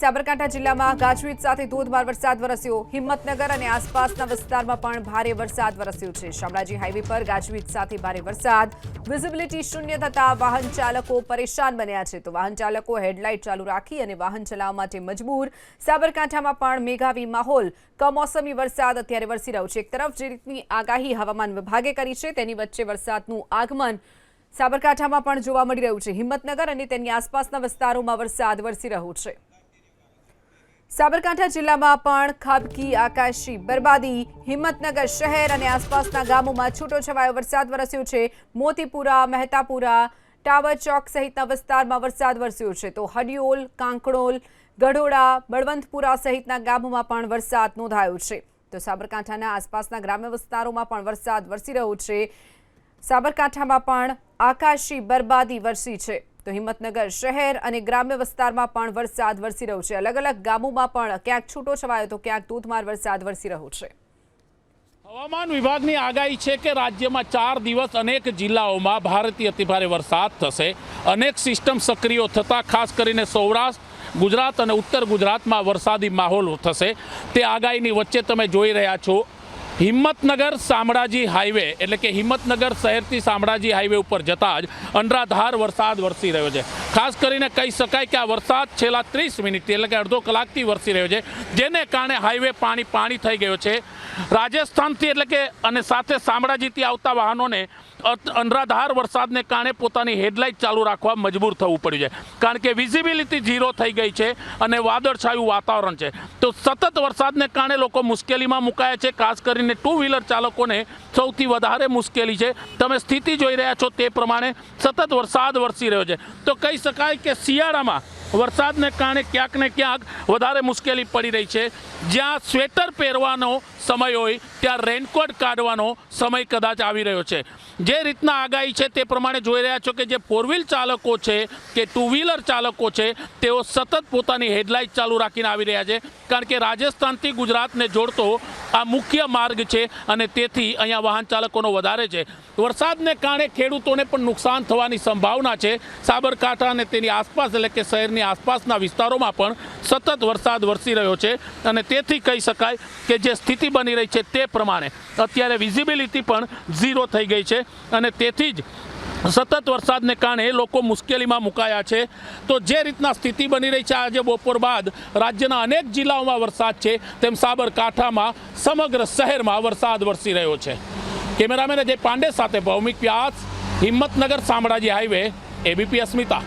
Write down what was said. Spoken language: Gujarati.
સાબરકાંઠા જિલ્લામાં ગાજવીજ સાથે ધોધમાર વરસાદ વરસ્યો. હિંમતનગર અને આસપાસના વિસ્તારમાં પણ ભારે વરસાદ વરસ્યો છે. શામળાજી હાઈવે પર ગાજવીજ સાથે ભારે વરસાદ. વિઝિબિલિટી શૂન્ય થતા વાહન ચાલકો પરેશાન બન્યા છે. તો વાહન ચાલકો હેડલાઇટ ચાલુ રાખી અને વાહન ચલાવવા માટે મજબૂર. સાબરકાંઠામાં પણ મેઘાવી માહોલ. કમોસમી વરસાદ અત્યારે વરસી રહ્યો છે. એક તરફ જે રીતની આગાહી હવામાન વિભાગે કરી છે, તેની વચ્ચે વરસાદનું આગમન સાબરકાંઠામાં પણ જોવા મળી રહ્યું છે. હિંમતનગર અને તેની આસપાસના વિસ્તારોમાં વરસાદ વરસી રહ્યો છે. સાબરકાંઠા જિલ્લામાં પણ ખાબકી, આકાશી, બરબાદી, હિંમતનગર શહેર અને આસપાસના ગામોમાં છૂટોછવાયો વરસાદ વરસ્યો છે. મોતીપુરા, મહેતાપુરા, ટાવર ચોક સહિતના વિસ્તારમાં વરસાદ વરસ્યો છે. તો હડિયોલ, કાંકણોલ, ગઢોડા, બળવંતપુરા સહિતના ગામોમાં પણ વરસાદ નોંધાયો છે. તો સાબરકાંઠાના આસપાસના ગ્રામ્ય વિસ્તારોમાં પણ વરસાદ વરસી રહ્યો છે. સાબરકાંઠામાં પણ આકાશી, બરબાદી વરસી છે. તો હિંમતનગર શહેર અને ગ્રામ્ય વિસ્તારમાં પણ વરસાદ વરસી રહ્યો છે. અલગ અલગ ગામોમાં પણ ક્યાંક છૂટો છવાયો તો ક્યાંક ધોધમાર વરસાદ વરસી રહ્યો છે. હવામાન વિભાગની આગાહી છે કે રાજ્યમાં ચાર દિવસ અનેક જિલ્લાઓમાં ભારતીય અતિભારે વરસાદ થશે. અનેક સિસ્ટમ સક્રિય થતાં, ખાસ કરીને સૌરાષ્ટ્ર, ગુજરાત અને ઉત્તર ગુજરાતમાં વરસાદી માહોલ થશે. તે આગાહીની વચ્ચે તમે જોઈ રહ્યા છો હિંમતનગર શામળાજી હાઈવે, એટલે કે હિંમતનગર શહેરથી શામળાજી હાઈવે ઉપર જતા જ અંડરાધાર વરસાદ વરસી રહ્યો છે. ખાસ કરીને કહી શકાય કે આ વરસાદ છેલ્લા ત્રીસ મિનિટથી, એટલે કે અડધો કલાકથી વરસી રહ્યો છે, જેને કારણે હાઈવે પાણી પાણી થઈ ગયો છે. રાજસ્થાનથી એટલે કે અને સાથે શામળાજીથી આવતા વાહનોને અનરાધાર વરસાદને કારણે પોતાની હેડલાઇટ ચાલુ રાખવા મજબૂર થવું પડ્યું છે. કારણ કે વિઝિબિલિટી ઝીરો થઈ ગઈ છે અને વાદળછાયું વાતાવરણ છે. તો સતત વરસાદને કારણે લોકો મુશ્કેલીમાં મુકાયા છે. ખાસ કરીને ટુ વ્હીલર ચાલકોને સૌથી વધારે મુશ્કેલી છે. તમે સ્થિતિ જોઈ રહ્યા છો તે પ્રમાણે સતત વરસાદ વરસી રહ્યો છે. તો કહી શકાય કે શિયાળામાં વરસાદને કારણે ક્યાંક ને ક્યાંક વધારે મુશ્કેલી પડી રહી છે. જ્યાં સ્વેટર પહેરવાનો સમય હોય, ત્યાં રેનકોટ કાઢવાનો સમય કદાચ આવી રહ્યો છે. જે રીતના આગાહી છે તે પ્રમાણે જોઈ રહ્યા છો કે જે ફોર ચાલકો છે કે ટુ વ્હીલર ચાલકો છે, તેઓ સતત પોતાની હેડલાઇટ ચાલુ રાખીને આવી રહ્યા છે. કારણ કે રાજસ્થાનથી ગુજરાતને જોડતો આ મુખ્ય માર્ગ છે અને તેથી અહીંયા વાહન ચાલકોનો વધારે છે. વરસાદને કારણે ખેડૂતોને પણ નુકસાન થવાની સંભાવના છે. સાબરકાંઠા અને તેની આસપાસ એટલે કે શહેરની આસપાસના વિસ્તારોમાં પણ સતત વરસાદ વરસી રહ્યો છે અને તેથી કહી શકાય કે જે સ્થિતિ બની રહી છે તે પ્રમાણે અત્યારે વિઝિબિલિટી પણ ઝીરો થઈ ગઈ છે અને તેથી જ સતત વરસાદને કારણે લોકો મુશ્કેલીમાં મુકાયા છે. તો જે રીતના સ્થિતિ બની રહી છે આજે બપોર બાદ, રાજ્યના અનેક જિલ્લાઓમાં વરસાદ છે, તેમ સાબરકાંઠામાં સમગ્ર શહેરમાં વરસાદ વરસી રહ્યો છે. કેમેરામેન અજય પાંડે સાથે ભૌમિક વ્યાસ, હિંમતનગર, શામળાજી હાઈવે, એબીપી અસ્મિતા.